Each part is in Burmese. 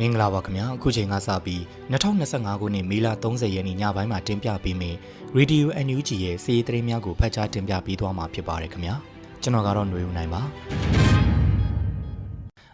မင်္ဂလာပါခင်ဗျာအခုချိန်ကစပြီး2025ခုနှစ်မေလ30ရက်နေ့ညပိုင်းမှာတင်ပြပေးမယ့် Radio NUG ရဲ့စီးရီးသတင်းများကိုဖတ်ကြားတင်ပြပေးသွားမှာဖြစ်ပါတယ်ခင်ဗျာကျွန်တော်ကတော့ຫນွေဦးနိုင်ပါ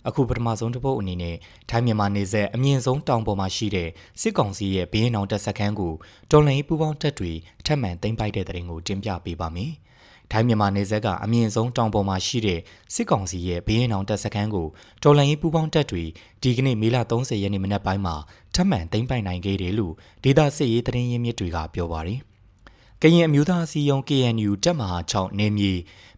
အခုပထမဆုံးတစ်ပုတ်အနေနဲ့ထိုင်းမြန်မာနေဆက်အမြင့်ဆုံးတောင်ပေါ်မှာရှိတဲ့စစ်ကောင်စီရဲ့ဘင်းအောင်တပ်စခန်းကိုတော်လှန်ရေးပူးပေါင်းတပ်တွေထပ်မံသိမ်းပိုက်တဲ့တဲ့ရင်ကိုတင်ပြပေးပါမယ်။ ထိုင်းမြန်မာနေဆက်ကအမြင့်ဆုံးတောင်ပေါ်မှာရှိတဲ့စစ်ကောင်စီရဲ့ဘင်းအောင်တပ်စခန်းကိုတော်လှန်ရေးပူးပေါင်းတပ်တွေဒီကနေ့မေလ30ရက်နေ့မနက်ပိုင်းမှာထပ်မံသိမ်းပိုက်နိုင်ခဲ့တယ်လို့ဒေသစစ်ရေးသတင်းရင်းမြစ်တွေကပြောပါတယ်။ကရင်အမျိုးသားအစည်းအရုံး KNU တပ်မဟာ6နေမြေ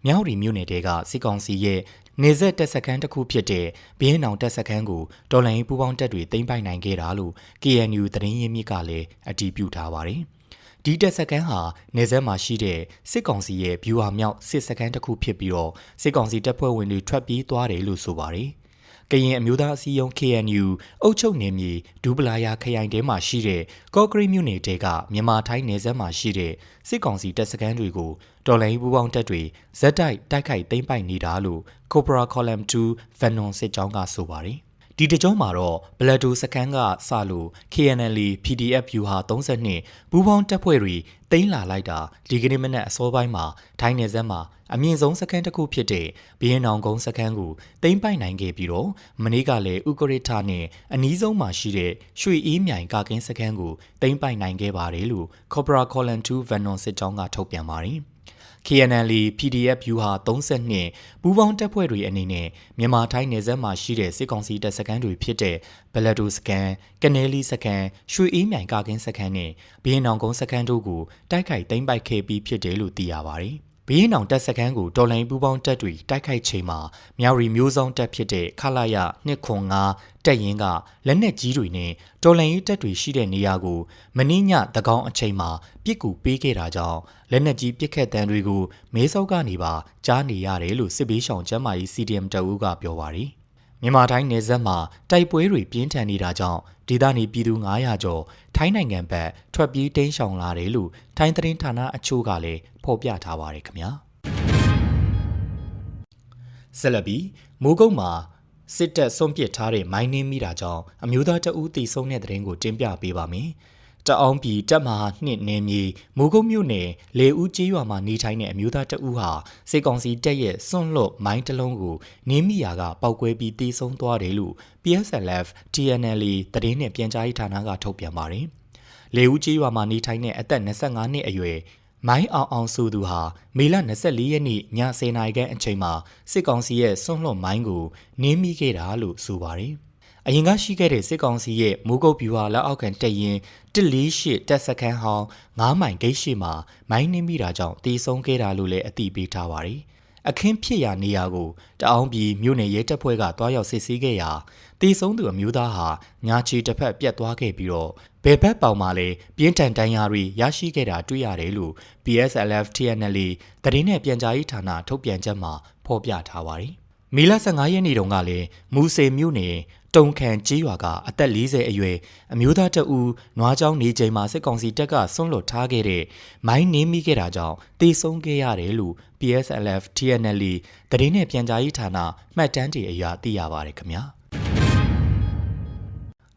မြောက်ရီမြို့နယ်တဲကစစ်ကောင်စီရဲ့နေဆက်တပ်စခန်းတစ်ခုဖြစ်တဲ့ဘင်းအောင်တပ်စခန်းကိုတော်လိုင်းပူးပေါင်းတပ်တွေသိမ်းပိုက်နိုင်ခဲ့တာလို့ KNU သတင်းရင်းမြစ်ကလည်းအတည်ပြုထားပါတယ်။ ဒီတပ်စခန်းဟာနေဆက်မှာရှိတဲ့စစ်ကောင်စီရဲ့ဗျူဟာမြောက်စစ်စခန်းတစ်ခုဖြစ်ပြီးတော့စစ်ကောင်စီတပ်ဖွဲ့ဝင်တွေထွက်ပြေးသွားတယ်လို့ဆိုပါတယ်။ကရင်အမျိုးသားအစည်းအရုံး KNU အုပ်ချုပ်နယ်မြေဒူပလာယာခရိုင်ထဲမှာရှိတဲ့ကော့ကရိတ်မြို့နယ်တဲကမြန်မာထိုင်းနယ်စပ်မှာရှိတဲ့စစ်ကောင်စီတပ်စခန်းတွေကိုတော်လိုင်းပူပေါင်းတပ်တွေဇက်တိုက်တိုက်ခိုက်သိမ်းပိုက်နေတာလို့ Cobra Column 2 Venom စစ်ကြောင်းကဆိုပါတယ် ဒီတကြောမှာတော့ဘလက်ဒိုစကန်ကစလို့ KNL PDF ဗျူဟာ32ဘူပေါင်းတပ်ဖွဲ့တွေတိမ့်လာလိုက်တာဒီကနေ့မနက်အစောပိုင်းမှာထိုင်းနယ်စပ်မှာအမြင့်ဆုံးစကန်တစ်ခုဖြစ်တဲ့ဘီရင်နောင်ကုန်းစကန်ကိုတိမ့်ပိုက်နိုင်ခဲ့ပြီးတော့မနေ့ကလည်းဥကရစ်ထနဲ့အနီးဆုံးမှာရှိတဲ့ရွှေအေးမြိုင်ကာကင်းစကန်ကိုတိမ့်ပိုက်နိုင်ခဲ့ပါတယ်လို့ Cobra Column 2 Venom စစ်ကြောင်းကထုတ်ပြန်ပါတယ်။ KNL PDF ဗျူဟာ32ပူးပေါင်းတပ်ဖွဲ့တွေအနေနဲ့မြန်မာထိုင်းနယ်စပ်မှာရှိတဲ့စစ်ကောင်စီတပ်စခန်းတွေဖြစ်တဲ့ဘလက်ဒိုစကန်၊ကနဲလီစကန်၊ရွှေအေးမြိုင်ကာကင်းစခန်းနဲ့ဘီရင်နောင်ကုန်းစခန်းတို့ကိုတိုက်ခိုက်သိမ်းပိုက်ခဲ့ပြီးဖြစ်တယ်လို့သိရပါတယ်။ ဘီရင်နောင်တပ်စခန်းကိုတော်လိုင်းပူးပေါင်းတပ်တွေတိုက်ခိုက်ချိန်မှာမြောက်ရီမျိုးစောင်းတပ်ဖြစ်တဲ့ခလာရ205တပ်ရင်းကလက်နက်ကြီးတွေနဲ့တော်လိုင်းရေးတပ်တွေရှိတဲ့နေရာကိုမင်းညတကောင်းအချိန်မှာပြစ်ကူပေးခဲ့တာကြောင့်လက်နက်ကြီးပစ်ခတ်တံတွေကိုမဲဆောက်ကနေပါကြားနေရတယ်လို့စစ်ဘေးရှောင်ကျမ်းမာရေး CDM တအူးကပြောပါတယ်။ မြန်မာတိုင်းနယ်စပ်မှာတိုက်ပွဲတွေပြင်းထန်နေတာကြောင့်ဒေသနေပြည်သူ900ကျော်ထိုင်းနိုင်ငံဘက်ထွက်ပြေးတိမ်းရှောင်လာတယ်လို့ထိုင်းသတင်းဌာနအချို့ကလည်းဖော်ပြထားပါတယ်ခင်ဗျာဆက်လက်ပြီးမိုးကုတ်မှာစစ်တပ်စွန့်ပစ်ထားတဲ့မိုင်းနှင်းမိတာကြောင့်အမျိုးသားတအူးတီဆုံးတဲ့တဲ့ရင်ကိုတင်ပြပေးပါမယ် တအောင်ပြည်တပ်မဟာနှစ်နယ်မြေမိုးကုတ်မြို့နယ်လေဦးကျေးရွာမှာနေထိုင်တဲ့အမျိုးသားတဦးဟာစေကောင်စီတပ်ရဲ့စွန့်လွတ်မိုင်းတစ်လုံးကိုနင်းမိရာကပောက်ကွဲပြီးတေဆုံးသွားတယ်လို့ PSLF TNL တရင်နဲ့ပြန်ကြားရေးဌာနကထုတ်ပြန်ပါတယ်။လေဦးကျေးရွာမှာနေထိုင်တဲ့အသက်25နှစ်အရွယ်မိုင်းအောင်အောင်ဆိုသူဟာမေလ24ရက်နေ့ည10:00နာရီခန့်အချိန်မှာစစ်ကောင်စီရဲ့စွန့်လွတ်မိုင်းကိုနင်းမိခဲ့တာလို့ဆိုပါတယ်။ အရင်ကရှိခဲ့တဲ့စစ်ကောင်စီရဲ့မိုးကုတ်ဗျူဟာလက်အောက်ခံတပ်ရင်148တပ်စခန်းဟောင်း9မိုင်ဂိတ်ရှိမှာမိုင်းနှင်းမိတာကြောင့်တီးဆုံးခဲ့တာလို့လည်းအသိပေးထားပါတယ်။အခင်းဖြစ်ရာနေရာကိုတအောင်းပြည်မြို့နယ်ရဲတပ်ဖွဲ့ကတွားရောက်စစ်ဆေးခဲ့ရာတီးဆုံးသူအမျိုးသားဟာညာချီတစ်ဖက်ပြတ်သွားခဲ့ပြီးတော့ဘယ်ဘက်ပေါင်မှာလည်းပြင်းထန်တန်းရာတွေရရှိခဲ့တာတွေ့ရတယ်လို့ PSLF TNL သတင်းနဲ့ပြန်ကြားရေးဌာနထုတ်ပြန်ချက်မှာဖော်ပြထားပါတယ်။မီလ15ရက်နေ့တုန်းကလည်းမူစေမြို့နယ် တုံခန်ကြေးရွာကအသက်40အရွယ်အမျိုးသားတဦးနွားချောင်းနေချိန်မှာစစ်ကောင်စီတပ်ကဆွန့်လွတ်ထားခဲ့တဲ့မိုင်းနင်းမိခဲ့တာကြောင့်တေဆုံးခဲ့ရတယ်လို့ PSLF TNL သတင်းနဲ့ပြန်ကြားရေးဌာနမှတ်တမ်းတွေအရသိရပါတယ်ခင်ဗျာ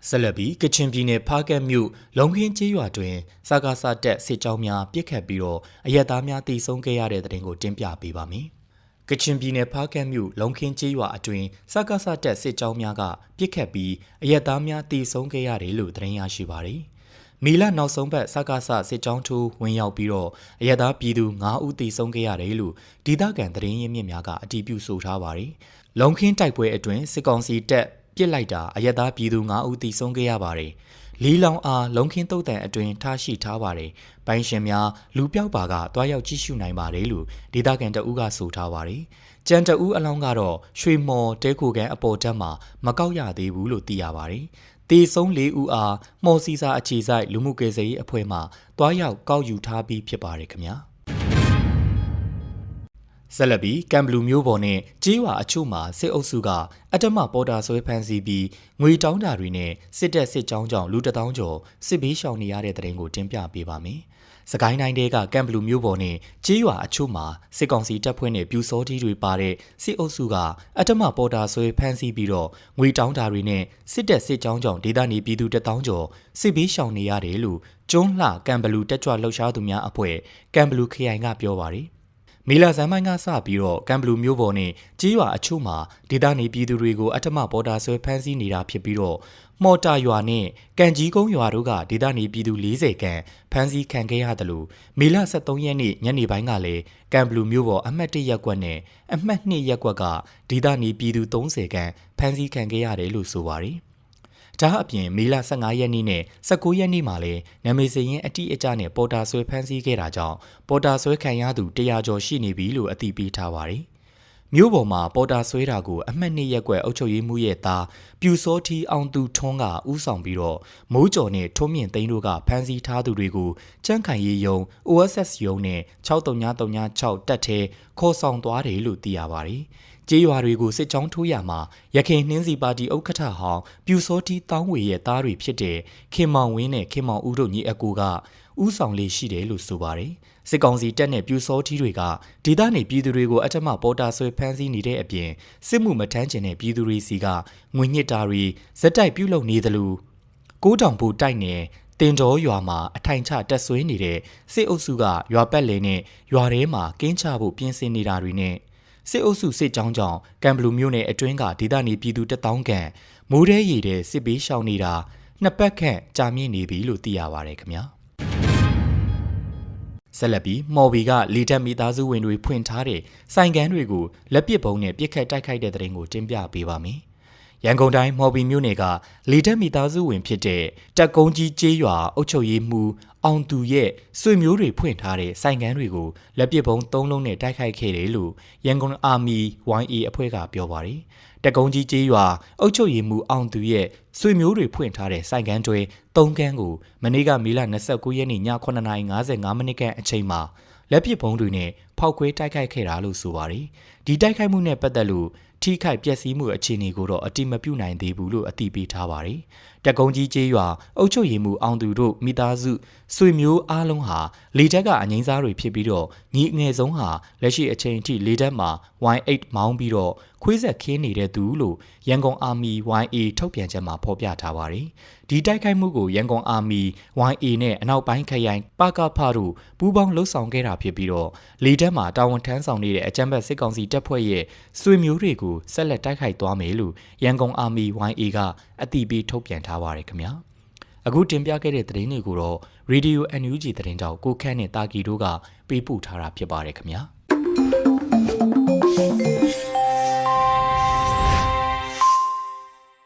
ဆက်လက်ပြီးကချင်ပြည်နယ်ဖားကတ်မြို့လုံခင်းကျေးရွာတွင်စကားစတက်စစ်ကြောင်းများပြစ်ခတ်ပြီးတော့အရက်သားများတေဆုံးခဲ့ရတဲ့တဲ့တင်ကိုတင်ပြပေးပါမယ်။ ကချင်ပြည်နယ်ဖားကတ်မြို့လုံခင်းကျေးရွာအတွင်စကားစတက်စစ်ကြောင်းများကပြစ်ခတ်ပြီးအရက်သားများတေဆုံးခဲ့ရတယ်လို့သတင်းရရှိပါတယ်။မီလနောက်ဆုံးပတ်စကားစစစ်ကြောင်းထိုးဝင်ရောက်ပြီးတော့အရက်သားပြည်သူ9ဦးတေဆုံးခဲ့ရတယ်လို့ဒေသခံသတင်းရင်းမြစ်များကအတည်ပြုဆိုထားပါတယ်။လုံခင်းတိုက်ပွဲအတွင်စစ်ကောင်စီတပ်ပြစ်လိုက်တာအရက်သားပြည်သူ9ဦးတိဆုံးခဲ့ရပါတယ်။ လီလောင်အားလုံခင်းတုတ်တန်အတွင်ထားရှိထားပါတယ်။ပိုင်ရှင်များလူပြောက်ပါကတွားရောက်ကြည့်ရှုနိုင်ပါတယ်လို့ဒေသခံတအူးကဆိုထားပါတယ်။ကြံတအူးအလောင်းကတော့ရွှေမော်တဲခိုကန်အပေါ်တက်မှာမကောက်ရသေးဘူးလို့သိရပါတယ်။တေဆုံး၄ဦးအားမော်စီစာအခြေဆိုင်လူမှုကေစရေးအဖွဲ့မှတွားရောက်ကောက်ယူထားပြီးဖြစ်ပါတယ်ခင်ဗျာ။ ဆက်လက်ပြီးကံဘလူမျိုးပေါ်နဲ့ကြေးဝါအချို့မှာစစ်အုပ်စုကအတ္တမပေါ်တာဆွဲဖမ်းဆီးပြီးငွေတောင်းတာတွေနဲ့စစ်တပ်စစ်ကြောင်းကြောင့်လူတထောင်ကျော်စစ်ဘေးရှောင်နေရတဲ့တဲ့ရင်ကိုတင်ပြပေးပါမယ်။စကိုင်းတိုင်းတဲကကံဘလူမျိုးပေါ်နဲ့ကြေးရွာအချို့မှာစစ်ကောင်စီတပ်ဖွဲ့နဲ့ပြူစောတီးတွေပါတဲ့စစ်အုပ်စုကအတ္တမပေါ်တာဆွဲဖမ်းဆီးပြီးတော့ငွေတောင်းတာတွေနဲ့စစ်တပ်စစ်ကြောင်းကြောင့်ဒေသနေပြည်သူတထောင်ကျော်စစ်ဘေးရှောင်နေရတယ်လို့ကျွန်းလှကံဘလူတက်ကြွလှုပ်ရှားသူများအဖွဲ့ကံဘလူခရိုင်ကပြောပါတယ်။ မေလာဇန်မိုင်းကစပြီးတော့ကံဘလူမျိုးပေါ်နဲ့ကြေးရွာအချို့မှာဒေသနေပြည်သူတွေကိုအတ္တမပေါ်တာဆွဲဖမ်းဆီးနေတာဖြစ်ပြီးတော့မော်တာရွာနဲ့ကံကြီးကုန်းရွာတို့ကဒေသနေပြည်သူ40ခန့်ဖမ်းဆီးခံခဲ့ရတယ်လို့မေလ23ရက်နေ့ညနေပိုင်းကလည်းကံဘလူမျိုးပေါ်အမှတ်1ရပ်ကွက်နဲ့အမှတ်2ရပ်ကွက်ကဒေသနေပြည်သူ30ခန့်ဖမ်းဆီးခံခဲ့ရတယ်လို့ဆိုပါတယ်။ ဒါအပြင်မေလ15ရက်နေ့နဲ့19ရက်နေ့မှာလည်းနမေစရင်အတိအကျနဲ့ပေါ်တာဆွဲဖမ်းဆီးခဲ့တာကြောင့်ပေါ်တာဆွဲခံရသူ100ကျော်ရှိနေပြီလို့အသိပေးထားပါတယ်။မြို့ပေါ်မှာပေါ်တာဆွဲတာကိုအမှတ်နှစ်ရက်ကွက်အုပ်ချုပ်ရေးမှုရဲ့သားပြူစောထီအောင်သူထွန်းကဥဆောင်ပြီးတော့မိုးကြော်နဲ့ထွန်းမြင့်သိန်းတို့ကဖမ်းဆီးထားသူတွေကိုကြန့်ခိုင်ရေးယုံ OSS ယုံနဲ့6336တက်ထဲခေါ်ဆောင်သွားတယ်လို့သိရပါတယ်။ ကြေးရွာတွေကိုစစ်ကြောင်းထိုးရမှာရခိုင်နှင်းစီပါတီဥက္ကဋ္ဌဟောင်းပြူစောတီတောင်းဝေရဲ့သားတွေဖြစ်တဲ့ခင်မောင်ဝင်းနဲ့ခင်မောင်ဦးတို့ညီအကူကဥဆောင်လေးရှိတယ်လို့ဆိုပါတယ်။စစ်ကောင်စီတပ်နဲ့ပြူစောထီးတွေကဒေသနေပြည်သူတွေကိုအထက်မှပေါ်တာဆွဲဖမ်းဆီးနေတဲ့အပြင်စစ်မှုမထမ်းကျင်တဲ့ပြည်သူတွေစီကငွေညစ်တာတွေဇက်တိုက်ပြုတ်လုပ်နေသလိုကိုးတောင်ဘူတိုက်နယ်တင်တော်ရွာမှာအထိုင်ချတက်ဆွေးနေတဲ့စစ်အုပ်စုကရွာပတ်လည်နဲ့ရွာထဲမှာကင်းချဖို့ပြင်ဆင်နေတာတွေနဲ့ စစ်အုပ်စုစစ်ကြောင်းကြောင့်ကံဘလူမျိုးနယ်အတွင်းကဒေသနေပြည်သူတထောင်ခန့်မိုးရဲရည်တဲ့စစ်ပေးရှောင်နေတာနှစ်ပတ်ခန့်ကြာမြင့်နေပြီလို့သိရပါတယ်ခင်ဗျာဆက်လက်ပြီးမော်ဘီကလေတက်မိသားစုဝင်တွေဖွင့်ထားတဲ့စိုင်ကန်းတွေကိုလက်ပစ်ပုံးနဲ့ပြစ်ခတ်တိုက်ခိုက်တဲ့တဲ့ရင်ကိုတင်ပြပေးပါမယ်။ ရန်ကုန်တိုင်းမော်ဘီမြို့နယ်ကလေတက်မိသားစုဝင်ဖြစ်တဲ့တက်ကုန်းကြီးကျေးရွာအုပ်ချုပ်ရေးမှူးအောင်သူရဲ့ဆွေမျိုးတွေဖွင့်ထားတဲ့စိုင်ကန်းတွေကိုလက်ပစ်ပုံး၃လုံးနဲ့တိုက်ခိုက်ခဲ့တယ်လို့ရန်ကုန်အာမီ YA အဖွဲ့ကပြောပါတယ်။တက်ကုန်းကြီးကျေးရွာအုပ်ချုပ်ရေးမှူးအောင်သူရဲ့ဆွေမျိုးတွေဖွင့်ထားတဲ့စိုက်ကန်းတွဲ၃ကန်းကိုမနေ့ကမေလ29ရက်နေ့ည9:55မိနစ်ခန့်အချိန်မှာလက်ပစ်ဘုံတွေနဲ့ဖောက်ခွဲတိုက်ခိုက်ခဲ့တာလို့ဆိုပါတယ်။ဒီတိုက်ခိုက်မှုနဲ့ပတ်သက်လို့ ထိခိုက်ပျက်စီးမှုအခြေအနေကိုတော့အတိမပြုနိုင်သေးဘူးလို့အသိပေးထားပါတယ်။တက်ကုန်းကြီးကျေးရွာအုပ်ချုပ်ရေးမှူးအောင်သူတို့မိသားစုဆွေမျိုးအားလုံးဟာလေတက်ကအငိမ့်စားတွေဖြစ်ပြီးတော့ညီအငယ်ဆုံးဟာလက်ရှိအချိန်ထိလေတက်မှာ Y8 မောင်းပြီးတော့ ခွေးဆက်ခင်းနေတဲ့သူလို့ရန်ကုန်အာမီ YA ထုတ်ပြန်ချက်မှာဖော်ပြထားပါတယ်။ဒီတိုက်ခိုက်မှုကိုရန်ကုန်အာမီ YA နဲ့အနောက်ပိုင်းခရိုင်ပကဖတို့ပူးပေါင်းလှုပ်ဆောင်ခဲ့တာဖြစ်ပြီးတော့လေတက်မှာတာဝန်ထမ်းဆောင်နေတဲ့အကြမ်းဖက်စစ်ကောင်စီတပ်ဖွဲ့ရဲ့ဆွေမျိုးတွေကိုဆက်လက်တိုက်ခိုက်သွားမယ်လို့ရန်ကုန်အာမီ YA ကအတိပေးထုတ်ပြန်ထားပါတယ်ခင်ဗျာ။အခုတင်ပြခဲ့တဲ့သတင်းတွေကိုတော့ Radio NUG သတင်းတောက်ကိုခန့်နဲ့တာကီတို့ကပေးပို့ထားတာဖြစ်ပါတယ်ခင်ဗျာ။